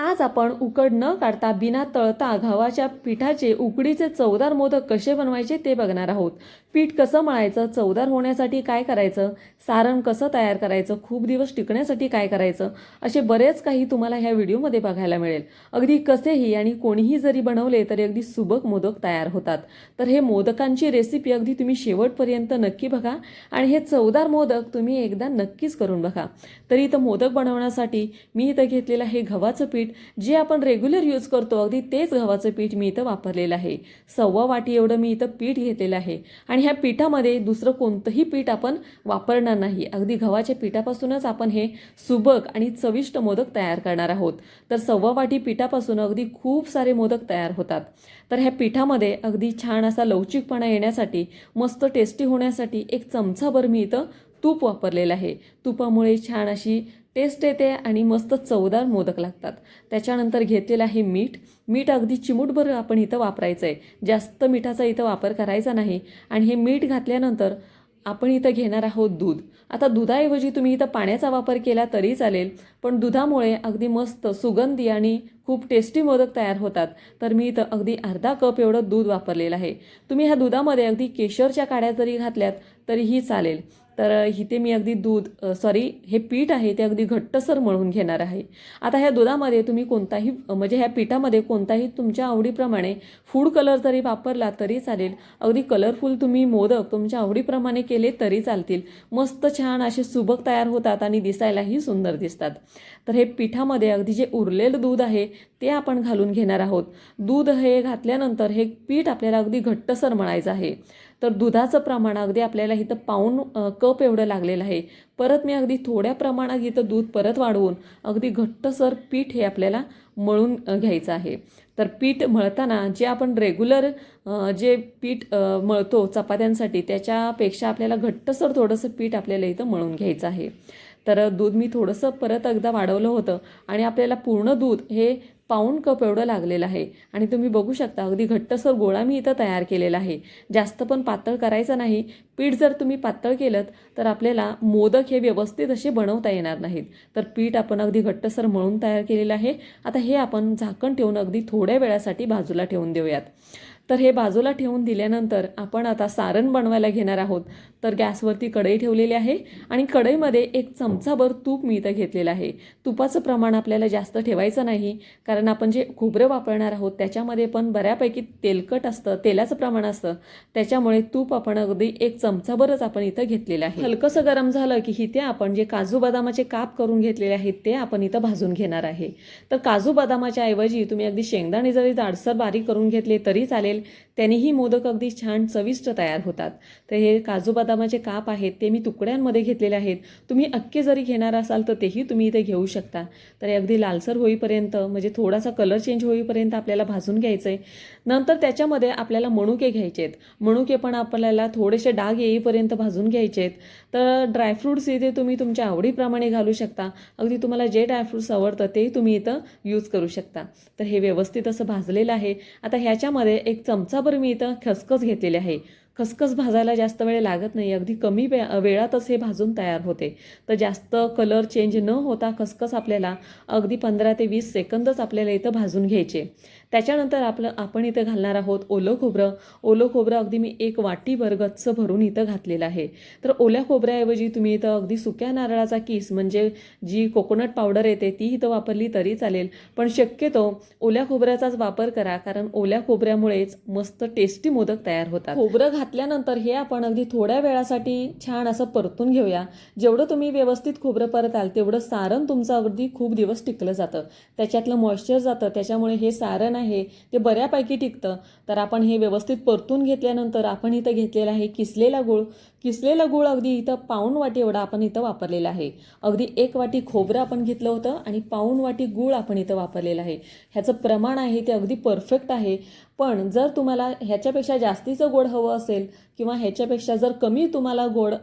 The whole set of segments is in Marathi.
आज आपण उकड न काढता बिना तळता गव्हाच्या पिठाचे उकडीचे चवदार मोदक कसे बनवायचे ते बघणार आहोत. पीठ कसं मळायचं चवदार होण्यासाठी काय करायचं सारण कसं तयार करायचं खूप दिवस टिकण्यासाठी काय करायचं असे बरेच काही तुम्हाला ह्या व्हिडिओमध्ये बघायला मिळेल. अगदी कसेही आणि कोणीही जरी बनवले तरी अगदी सुबक मोदक तयार होतात. तर हे मोदकांची रेसिपी अगदी तुम्ही शेवटपर्यंत नक्की बघा आणि हे चवदार मोदक तुम्ही एकदा नक्कीच करून बघा. तरी इथं मोदक बनवण्यासाठी मी इथं घेतलेलं हे गव्हाचं पीठ जे आपण रेग्युलर यूज करतो अगदी तेच गव्हाचं पीठ मी इथं वापरलेलं आहे. सव्वा वाटी एवढं मी इथं पीठ घेतलेलं आहे. आणि ह्या पिठामध्ये दुसरं कोणतंही पीठ आपण वापरणार नाही. अगदी गव्हाच्या पिठापासूनच आपण हे सुबक आणि चविष्ट मोदक तयार करणार आहोत. तर सव्वा वाटी पिठापासून अगदी खूप सारे मोदक तयार होतात. तर ह्या पिठामध्ये अगदी छान असा लवचिकपणा येण्यासाठी मस्त टेस्टी होण्यासाठी एक चमचाभर मी इथं तूप वापरलेलं आहे. तुपामुळे छान अशी टेस्ट येते आणि मस्त चवदार मोदक लागतात. त्याच्यानंतर घेतलेलं आहे मीठ. मीठ अगदी चिमूटभर आपण इथं वापरायचं आहे जास्त मिठाचा इथं वापर करायचा नाही. आणि हे मीठ घातल्यानंतर आपण इथं घेणार आहोत दूध. आता दुधाऐवजी तुम्ही इथं पाण्याचा वापर केला तरी चालेल पण दुधामुळे अगदी मस्त सुगंधी आणि खूप टेस्टी मोदक तयार होतात. तर मी इथं अगदी अर्धा कप एवढं दूध वापरलेलं आहे. तुम्ही ह्या दुधामध्ये अगदी केशरच्या काड्या जरी घातल्यात तरीही चालेल. तर इथे मी अगदी दूध सॉरी हे पीठ आहे ते अगदी घट्टसर मळून घेणार आहे. आता ह्या दुधामध्ये तुम्ही कोणताही म्हणजे ह्या पिठामध्ये कोणताही तुमच्या आवडीप्रमाणे फूड कलर जरी वापरला तरी चालेल. अगदी कलरफुल तुम्ही मोदक तुमच्या आवडीप्रमाणे केले तरी चालतील. मस्त छान असे सुबक तयार होतात आणि दिसायलाही सुंदर दिसतात. तर हे पिठामध्ये अगदी जे उरलेलं दूध आहे ते आपण घालून घेणार आहोत. दूध हे घातल्यानंतर हे पीठ आपल्याला अगदी घट्टसर मळायचं आहे. तर दुधाचं प्रमाण अगदी आपल्याला इथं पाऊन क कप एवढं लागलेलं आहे. परत मी अगदी थोड्या प्रमाणात इथं दूध परत वाढवून अगदी घट्टसर पीठ हे आपल्याला मळून घ्यायचं आहे. तर पीठ मळताना जे आपण रेग्युलर जे पीठ मळतो चपात्यांसाठी त्याच्यापेक्षा आपल्याला घट्टसर थोडंसं पीठ आपल्याला इथं मळून घ्यायचं आहे. तर दूध मी थोडंसं परत एकदा वाढवलं होतं आणि आपल्याला पूर्ण दूध हे पाऊण कप एवढं लागलेलं आहे. आणि तुम्ही बघू शकता अगदी घट्टसर गोळा मी इथं तयार केलेला आहे. जास्त पण पातळ करायचं नाही. पीठ जर तुम्ही पातळ केलं तर आपल्याला मोदक हे व्यवस्थित असे बनवता येणार नाहीत. तर पीठ आपण अगदी घट्टसर मळून तयार केलेलं आहे. आता हे आपण झाकण ठेवून अगदी थोड्या वेळासाठी बाजूला ठेवून देऊयात. तर हे बाजूला ठेवून दिल्यानंतर आपण आता सारण बनवायला घेणार आहोत. तर गॅसवरती कढई ठेवलेली आहे आणि कढईमध्ये एक चमचाभर तूप मी इथं घेतलेलं आहे. तुपाचं प्रमाण आपल्याला जास्त ठेवायचं नाही कारण आपण जे खोबरं वापरणार आहोत त्याच्यामध्ये पण बऱ्यापैकी तेलकट असतं तेलाचं प्रमाण असतं. त्याच्यामुळे तूप आपण अगदी एक चमचाभरच आपण इथं घेतलेलं आहे. हलकंसं गरम झालं की इथे आपण जे काजू बदामाचे काप करून घेतलेले आहेत ते आपण इथं भाजून घेणार आहे. तर काजू बदामाच्या ऐवजी तुम्ही अगदी शेंगदाणे जरी जाडसर बारीक करून घेतले तरी चालेल त्यांनीही मोदक अगदी छान चविष्ट तयार होतात. तर हे काजू बदामाचे काप आहेत ते मी तुकड्यांमध्ये घेतलेले आहेत. तुम्ही अक्के जरी घेणार असाल तर तेही तुम्ही इथे घेऊ शकता. तर हे अगदी लालसर होईपर्यंत म्हणजे थोडासा कलर चेंज होईपर्यंत आपल्याला भाजून घ्यायचं आहे नंतर त्याच्यामध्ये आपल्याला मणुके घ्यायचे आहेत मणुके पण आपल्याला थोडेसे डाग येईपर्यंत भाजून घ्यायचे आहेत तर ड्रायफ्रूट्स इथे तुम्ही तुमच्या आवडीप्रमाणे घालू शकता. अगदी तुम्हाला जे ड्रायफ्रूट्स आवडतं ते तुम्ही इथं यूज करू शकता. तर हे व्यवस्थित असं भाजलेलं आहे. आता ह्याच्यामध्ये एक चमचाभर मी इथं खसखस घेतलेले आहे. खसखस भाजायला जास्त वेळ लागत नाही. अगदी कमी वे वेळातच हे भाजून तयार होते. तर जास्त कलर चेंज न होता खसखस आपल्याला अगदी पंधरा ते वीस सेकंदच आपल्याला इथं भाजून घ्यायचे. त्याच्यानंतर आपलं आपण इथं घालणार आहोत ओलं खोबरं. ओलं खोबरं अगदी मी एक वाटीभर गच्च भरून इथं घातलेलं आहे. तर ओल्या खोबऱ्याऐवजी तुम्ही इथं अगदी सुक्या नारळाचा किस म्हणजे जी कोकोनट पावडर येते ती इथं वापरली तरी चालेल. पण शक्यतो ओल्या खोबऱ्याचाच वापर करा कारण ओल्या खोबऱ्यामुळेच मस्त टेस्टी मोदक तयार होतात. खोबरं घातल्यानंतर हे आपण अगदी थोड्या वेळासाठी छान असं परतून घेऊया. जेवढं तुम्ही व्यवस्थित खोबरं परताल तेवढं सारण तुमचं अगदी खूप दिवस टिकलं जातं. त्याच्यातलं मॉइश्चर जातं त्याच्यामुळे हे सारण आहे ते बऱ्यापैकी टिकतं. तर आपण हे व्यवस्थित परतून घेतल्यानंतर आपण इथं घेतलेला आहे किसलेला गूळ. किसलेला गूळ अगदी इथं पाऊण वाटी एवढा आपण इथं वापरलेला आहे. अगदी एक वाटी खोबरं आपण घेतलं होतं आणि पाऊण वाटी गूळ आपण इथं वापरलेलं आहे. ह्याचं प्रमाण आहे ते अगदी परफेक्ट आहे. पण जर तुम्हाला ह्याच्यापेक्षा जास्तीचं गोड हवं असेल किंवा ह्याच्यापेक्षा जर कमी तुम्हाला गोड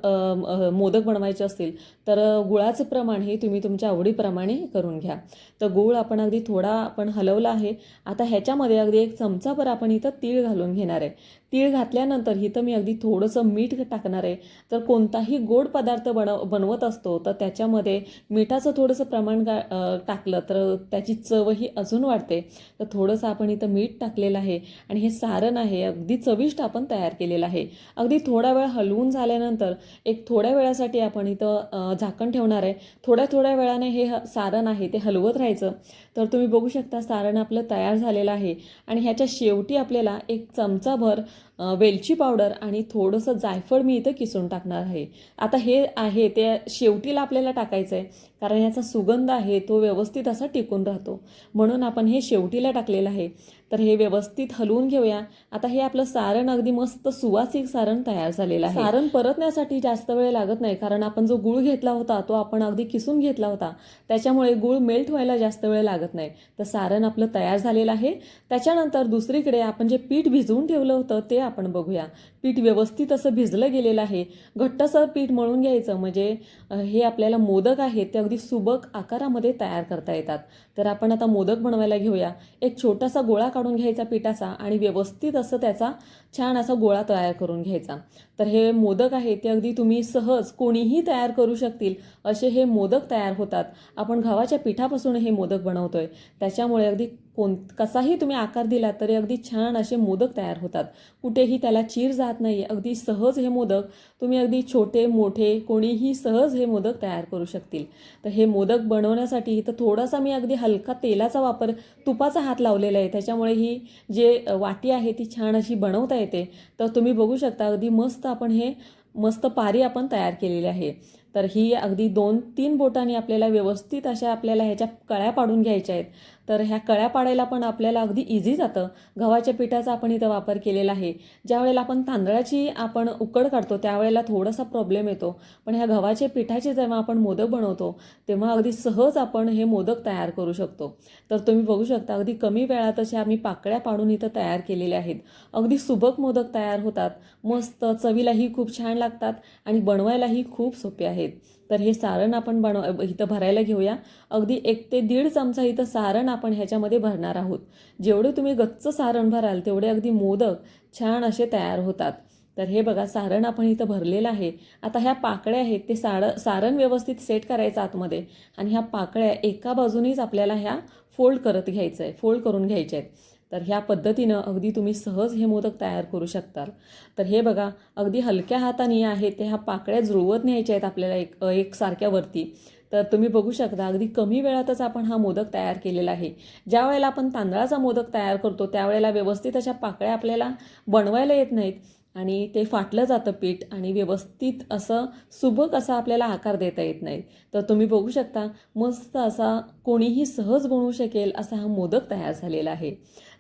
मोदक बनवायचे असतील तर गुळाचं प्रमाण हे तुम्ही तुमच्या आवडीप्रमाणे करून घ्या. तर गूळ आपण अगदी थोडा आपण हलवला आहे आता ह्याच्यामध्ये अगदी एक चमचाभर आपण इथं तीळ घालून घेणार आहे. तीळ घातल्यानंतर इथं मी अगदी थोडंसं मीठ टाकणार आहे. जर कोणताही गोड पदार्थ बनव बनवत असतो तर त्याच्यामध्ये मिठाचं थोडंसं प्रमाण गा टाकलं तर त्याची चवही अजून वाढते. तर थोडंसं आपण इथं मीठ टाकलेलं आहे आणि हे सारण आहे अगदी चविष्ट आपण तयार केलेलं आहे. अगदी थोडा वेळ हलवून झाल्यानंतर एक थोड्या वेळासाठी आपण इथं झाकण ठेवणार आहे. थोड्या थोड्या वेळाने हे ह- सारण आहे ते हलवत राहायचं. तर तुम्ही बघू शकता सारण आपलं तयार झालेलं आहे. आणि ह्याच्या शेवटी आपल्याला एक चमचाभर वेलची पावडर आणि थोडंसं जायफळ मी इथं किसून टाकणार आहे. आता हे आहे ते शेवटीला आपल्याला टाकायचं आहे कारण ह्याचा सुगंध आहे तो व्यवस्थित असा टिकून राहतो. म्हणून आपण हे शेवटीला टाकलेलं आहे. तर हे व्यवस्थित हलवून घेऊया. आता हे आपलं सारण अगदी मस्त सुवासिक सारण तयार झालेलं आहे. सारण परतण्यासाठी जास्त वेळ लागत नाही कारण आपण जो गुळ घेतला होता तो आपण अगदी किसून घेतला होता. त्याच्यामुळे गुळ मेल्ट व्हायला जास्त वेळ लागत नाही. तर सारण आपलं तयार झालेलं आहे. त्याच्यानंतर दुसरीकडे आपण जे पीठ भिजवून ठेवलं होतं ते आपण बघूया. पीठ व्यवस्थित असं भिजलं गेलेलं आहे. घट्टसर पीठ मळून घ्यायचं. म्हणजे हे आपल्याला मोदक आहेत ते अगदी सुबक आकारामध्ये तयार करता येतात. तर आपण आता मोदक बनवायला घेऊया. एक छोटासा गोळा काढून घ्यायचा पिठाचा आणि व्यवस्थित असं त्याचा छान असा गोळा तयार करून घ्यायचा. तर हे मोदक आहे ते अगदी तुम्ही सहज कोणीही तयार करू शकतील असे हे मोदक तयार होतात. आपण गव्हाच्या पिठापासून हे मोदक बनवतो आहे त्याच्यामुळे अगदी कोण कसाही तुम्ही आकार दिला तरी अगदी छान असे मोदक तयार होतात. कुठेही त्याला चीर जात नाही अगदी सहज हे मोदक तुम्ही अगदी छोटे मोठे कोणीही सहज हे मोदक तयार करू शकतील. तर हे मोदक बनवण्यासाठी तर थोडासा मी अगदी हलका तेलाचा वापर तुपाचा हात लावलेला आहे. त्याच्यामुळे ही जे वाटी आहे ती छान अशी बनवता येते. तर तुम्ही बघू शकता अगदी मस्त आपण हे मस्त पारी आपण तयार केलेली आहे. तर ही अगदी दोन तीन बोटांनी आपल्याला व्यवस्थित अशा आपल्याला ह्याच्या कळ्या पाडून घ्यायच्या आहेत. तर ह्या कळ्या पाडायला पण आपल्याला अगदी इझी जातं. गव्हाच्या पिठाचा आपण इथं वापर केलेला आहे. ज्या वेळेला आपण तांदळाची आपण उकड काढतो त्यावेळेला थोडासा प्रॉब्लेम येतो. पण ह्या गव्हाच्या पिठाचे जेव्हा आपण मोदक बनवतो तेव्हा अगदी सहज आपण हे मोदक तयार करू शकतो. तर तुम्ही बघू शकता अगदी कमी वेळात अशा आम्ही पाकळ्या पाडून इथं तयार केलेल्या आहेत. अगदी सुबक मोदक तयार होतात. मस्त चवीलाही खूप छान लागतात आणि बनवायलाही खूप सोपे आहेत. तर हे सारण आपण बनव इथं भरायला घेऊया. अगदी एक ते दीड चमचा इथं सारण आपण ह्याच्यामध्ये भरणार आहोत. जेवढे तुम्ही गच्च सारण भराल तेवढे अगदी मोदक छान असे तयार होतात. तर हे बघा सारण आपण इथं भरलेलं आहे. आता ह्या पाकळ्या आहेत ते साड सारण व्यवस्थित सेट करायचं आतमध्ये. आणि ह्या पाकळ्या एका बाजूनेच आपल्याला ह्या फोल्ड करत घ्यायचं आहे फोल्ड करून घ्यायच्या आहेत तर ह्या पद्धतीनं अगदी तुम्ही सहज हे मोदक तयार करू शकताल. तर हे बघा अगदी हलक्या हाताने आहे ते ह्या पाकळ्या जुळवत न्यायच्या आहेत आपल्याला एक एकसारख्यावरती तर तुम्ही बघू शकता अगदी कमी वेळातच आपण हा मोदक तयार केलेला आहे. ज्या वेळेला आपण तांदळाचा मोदक तयार करतो त्यावेळेला व्यवस्थित अशा पाकळ्या आपल्याला बनवायला येत नाहीत. आणि ते फाटलं जातं पीठ आणि व्यवस्थित असं सुबक असा आपल्याला आकार देता येत नाही. तर तुम्ही बघू शकता मस्त असा कोणीही सहज बनवू शकेल असा हा मोदक तयार झालेला आहे.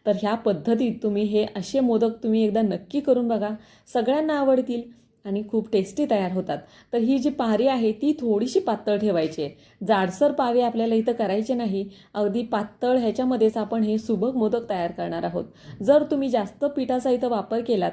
तर ह्या पद्धतीत तुम्ही हे असे मोदक तुम्ही एकदा नक्की करून बघा. सगळ्यांना आवडतील आणि खूप टेस्टी तयार होतात. तर ही जी पारी आहे ती थोडीशी पातळ ठेवायची आहे. जाडसर पारी आपल्याला इथं करायची नाही. अगदी पातळ ह्याच्यामध्येच आपण हे सुबक मोदक तयार करणार आहोत. जर तुम्ही जास्त पिठाचा इथं वापर केलात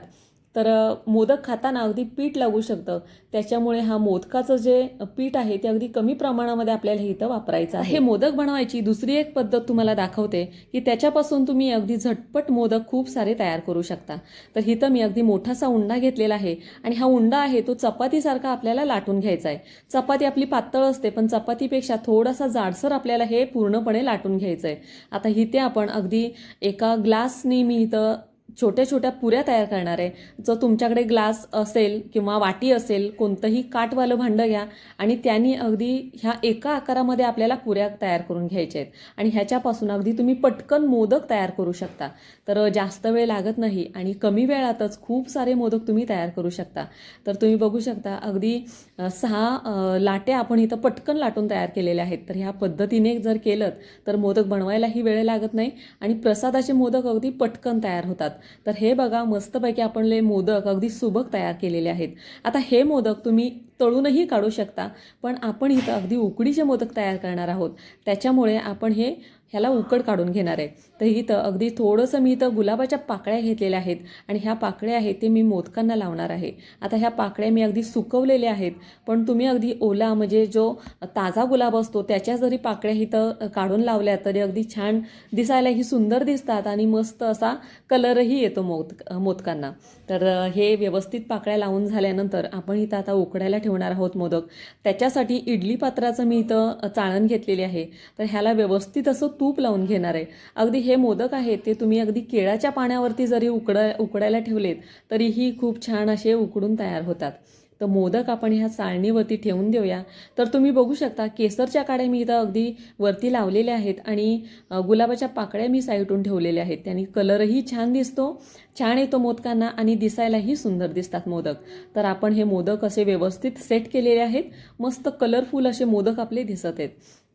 तर मोदक खाताना अगदी पीठ लागू शकतं. त्याच्यामुळे हा मोदकाचं जे पीठ आहे ते अगदी कमी प्रमाणामध्ये आपल्याला इथं वापरायचं आहे. हे मोदक बनवायची दुसरी एक पद्धत तुम्हाला दाखवते की त्याच्यापासून तुम्ही अगदी झटपट मोदक खूप सारे तयार करू शकता. तर इथं मी अगदी मोठासा उंडा घेतलेला आहे आणि हा उंडा आहे तो चपातीसारखा आपल्याला लाटून घ्यायचा आहे. चपाती आपली पातळ असते पण चपातीपेक्षा थोडासा जाडसर आपल्याला हे पूर्णपणे लाटून घ्यायचं आहे. आता इथे आपण अगदी एका ग्लासनी मी इथं छोट्या छोट्या पुऱ्या तयार करणार. आहे जर तुमच्याकडे ग्लास असेल किंवा वाटी असेल कोणतंही काटवालं भांडं घ्या आणि त्यांनी अगदी ह्या एका आकारामध्ये आपल्याला पुऱ्या तयार करून घ्यायच्या आहेत. आणि ह्याच्यापासून अगदी तुम्ही पटकन मोदक तयार करू शकता. तर जास्त वेळ लागत नाही आणि कमी वेळातच खूप सारे मोदक तुम्ही तयार करू शकता. तर तुम्ही बघू शकता अगदी सहा लाट्या आपण इथं पटकन लाटून तयार केलेल्या आहेत. तर ह्या पद्धतीने जर केलं तर मोदक बनवायलाही वेळ लागत नाही आणि प्रसादाचे मोदक अगदी पटकन तयार होतात. तर हे बघा मस्तपैकी आपण ले मोदक अगदी सुबक तयार केलेले आहेत. आता हे मोदक तुम्ही तळूनही काढू शकता. पण आपण इथं अगदी उकडीचे मोदक तयार करणार आहोत. त्याच्यामुळे आपण हे ह्याला उकड काढून घेणार आहे. तर इथं अगदी थोडंसं मी इथं गुलाबाच्या पाकळ्या घेतलेल्या आहेत आणि ह्या पाकळ्या आहेत ते मी मोदकांना लावणार आहे. आता ह्या पाकळ्या मी अगदी सुकवलेल्या आहेत. पण तुम्ही अगदी ओला म्हणजे जो ताजा गुलाब असतो त्याच्या जरी पाकळ्या इथं काढून लावल्या तरी अगदी छान दिसायलाही सुंदर दिसतात आणि मस्त असा कलरही येतो मोद मोदकांना. तर हे व्यवस्थित पाकळ्या लावून झाल्यानंतर आपण इथं आता उकडायला ठेवणार आहोत मोदक. त्याच्यासाठी इडली पात्राचं मी इथं चाळण घेतलेली आहे. तर ह्याला व्यवस्थित असं तूप लावून घेणार आहे. अगदी हे मोदक आहेत ते तुम्ही अगदी केळाच्या पाण्यावरती जरी उकड उकडायला ठेवलेत तरीही खूप छान असे उकडून तयार होतात. तर मोदक आपण ह्या चाळणीवरती ठेवून देऊया. तर तुम्ही बघू शकता केसरच्या काड्या मी इथं अगदी वरती लावलेल्या आहेत आणि गुलाबाच्या पाकळ्या मी साईटून ठेवलेल्या आहेत. त्यांनी कलरही छान दिसतो छान येतो मोदकांना आणि दिसायलाही सुंदर दिसतात मोदक. तर आपण हे मोदक असे व्यवस्थित सेट केलेले आहेत. मस्त कलरफुल असे मोदक आपले दिसत आहेत.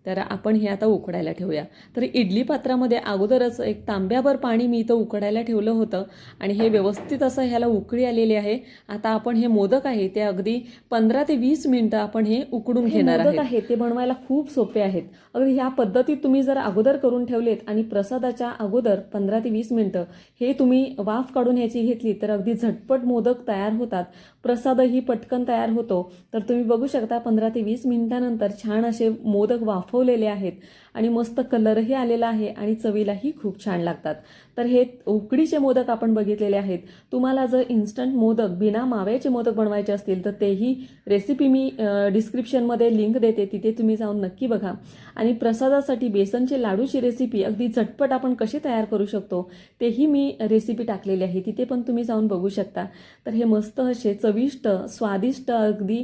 तर आपण हे आता उकडायला ठेवूया. तर इडली पात्रामध्ये अगोदरच एक तांब्याभर पाणी मी इथं उकडायला ठेवलं होतं आणि हे व्यवस्थित असं ह्याला उकळी आलेली आहे. आता आपण हे मोदक आहे ते अगदी पंधरा ते वीस मिनिटं आपण हे उकडून घेणार मोदक आहे. ते बनवायला खूप सोपे आहेत. अगदी ह्या पद्धतीत तुम्ही जर अगोदर करून ठेवलेत आणि प्रसादाच्या अगोदर पंधरा ते वीस मिनिटं हे तुम्ही वाफ काढून याची घेतली तर अगदी झटपट मोदक तयार होतात. प्रसादही पटकन तयार होतो. तर तुम्ही बघू शकता पंधरा ते वीस मिनिटानंतर छान असे मोदक वाफवलेले आहेत. आणि मस्त कलरही आलेला आहे आणि चवीलाही खूप छान लागतात. तर हे उकडीचे मोदक आपण बघितलेले आहेत. तुम्हाला जर इन्स्टंट मोदक बिना माव्याचे मोदक बनवायचे असतील तर तेही रेसिपी मी डिस्क्रिप्शनमध्ये लिंक देते. तिथे तुम्ही जाऊन नक्की बघा. आणि प्रसादासाठी बेसनचे लाडूची रेसिपी अगदी झटपट आपण कशी तयार करू शकतो तेही मी रेसिपी टाकलेली आहे. तिथे पण तुम्ही जाऊन बघू शकता. तर हे मस्त असे चविष्ट स्वादिष्ट अगदी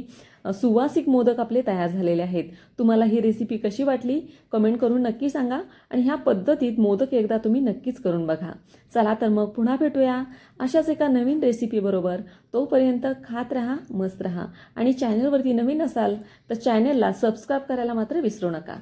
सुवासिक मोदक आपले तयार झालेले आहेत. तुम्हाला ही रेसिपी कशी वाटली? कमेंट करून नक्की सांगा आणि ह्या पद्धतीत मोदक एकदा तुम्ही नक्कीच करून बघा. चला तर मग पुन्हा भेटूया. अशाच एका नवीन रेसिपीबरोबर तोपर्यंत खात राहा मस्त राहा. आणि चॅनलवरती नवीन असाल तर चॅनलला सबस्क्राईब करायला मात्र विसरू नका.